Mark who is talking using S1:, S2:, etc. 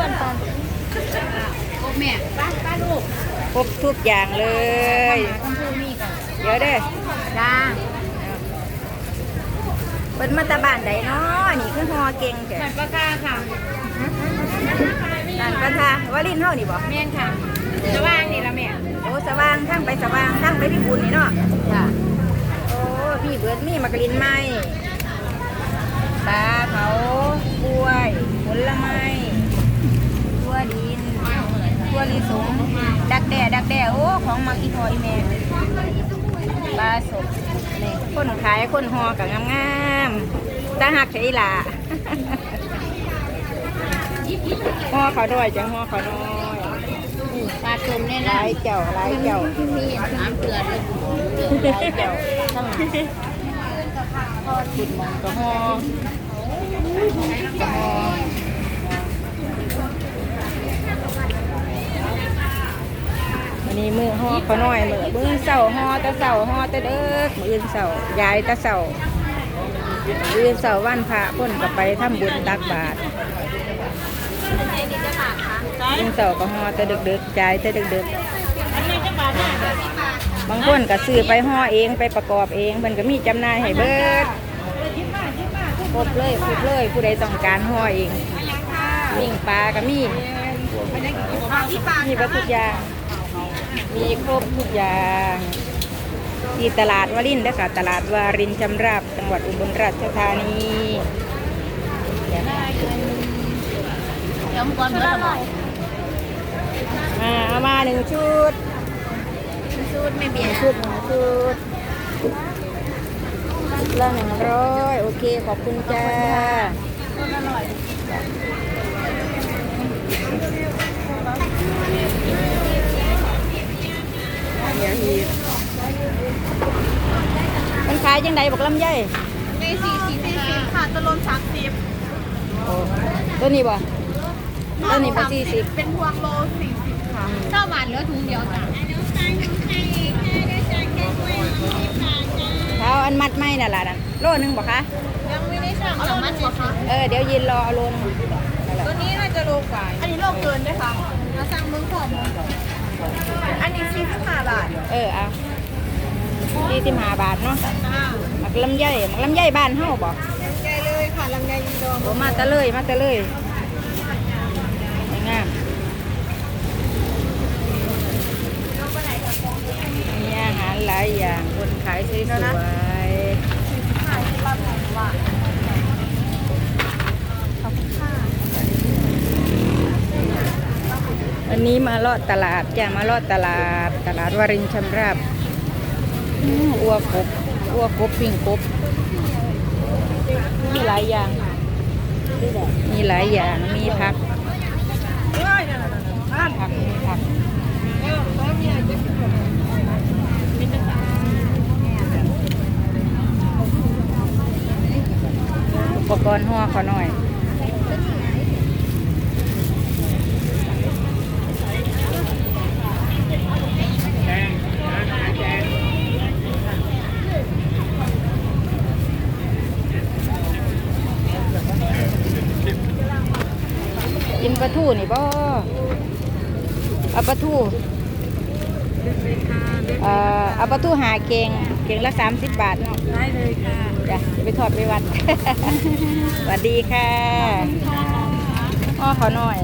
S1: อ้วนตอนโอ้แม่ป้าป้าลูก
S2: ครบทุกอย่างเลย
S1: คำพูดนี่ก่อน
S2: เดี๋ยวเด้อ
S1: จ้า
S2: เปิดมาตาบ้านใดเนาะนี่คือฮอเก่งแก
S1: บัตรประกาค่ะ
S2: นั่นประทาวาลินเฮานี่บ่
S1: แม่นค่ะจะว่างนี่ละแม่
S2: โอ้สว่างทั้งไปสว่างทั้งไปพิบูลนี่เนาะ
S1: จ้า
S2: โอ้มีเบิดมีมะกรินไม้ปลาเขากล้วย ผลไม้ทั่วดินทั่วลิสงดักแด่ดักแด่โอ้ ของมักอีพออีแม่ปลาสดนี่คนขายคนหอกับงามๆตาหักใช่ล่ะห่อเขาวด้วยจังห่อเขาวน้อย
S1: ปลาชมเนี่ย
S2: ห
S1: นะ
S2: ลายเจ้าหลายเจ้า
S1: มีน้ำเกลือเลย
S2: หลายเจ้าทั้งขุดหมองกระห่อกระห่อวันนี้ มือห่อเขาน้อยมือมือเสาห่อตะเสาห่อตะเด้อมืออื่นเสายายตะเสามืออื่นเสาวันพระพ้นก็ไปทำบุญตักบาตรยิงเสาก็ห่อแต่ดึกๆจ่ายแต่ดึกๆบางคนก็ซื้อไปห่อเองไปประกอบเองมันก็มีจำหน่ายให้เบิดครบเลยครบเลยผู้ใดต้องการห่อเองวิ่งปลาก็มีมีเบิดทุกอย่าง มีครบทุกอย่างที่ตลาดวารินนะคะตลาดวารินชำราบจังหวัดอุบลราชธานี
S1: เดี๋ยวก่อนเมื่อไหร่
S2: มาเอามาหนึ่งชุด
S1: สูตรไม่เบียร์
S2: ชุดหนึ่งชุดชุดละหนึ่งร้อยโอเค ขอบคุณจ้า มันขายจังไดบอกลำไย
S1: ในสี่สิบสี่สิบค่ะตะลนสามสิบ
S2: โอ้ตัวนี้บ่ตัวนี้บ่สี่สิบ
S1: เป็นพวงโลสี่สิบค่ะเจ้าหวานเหลือถุงเดียวจ้ะ
S2: เท้าอันมัดไม่น่ะล่ะนั่นโลนึงบ่คะ
S1: ยังไม่ได้สั่งเอามันก่อนค่ะ
S2: เออเดี๋ยวยืนรอเอาโลนึงนั่นแหละ
S1: ตัวนี้น่าจะโลกว่าอันนี้โลเกินด้วยค่ะเราสั่งเมืองขอบ อันนี้สี่สิบห้าบาท
S2: เออเอาสี่สิบห้าบาทเนาะ
S1: อ่า
S2: หมักลำไยหมักลำไยบ้านเฮาบ่
S1: ลำไยเลยค่ะลำไยยีดอง
S2: โอ้มาแตะเลยมาแตะเลยสวยงามมีอาหารหลายอย่างคนขายสวยๆ วันนี้มาเลาะตลาดจ้ะมาเลาะตลาด ตลาดวารินชำราบอื้ออัวกบอัวกบปิ้งกบมีหลายอย่าง มีหลายอย่างมีผักผักมีผักอุปกรณ์ห่อเขาหน่อย กิน ปลาทูนี่บ่เอาปลาทูเอ่อเอาปลาทูหาเกงเกงละสามสิบบาทเนาะ
S1: ได้เลยค่ะ
S2: จ้ะจะไปทอดไปวัด สวัสดีค่ะอ้อขอหน่อย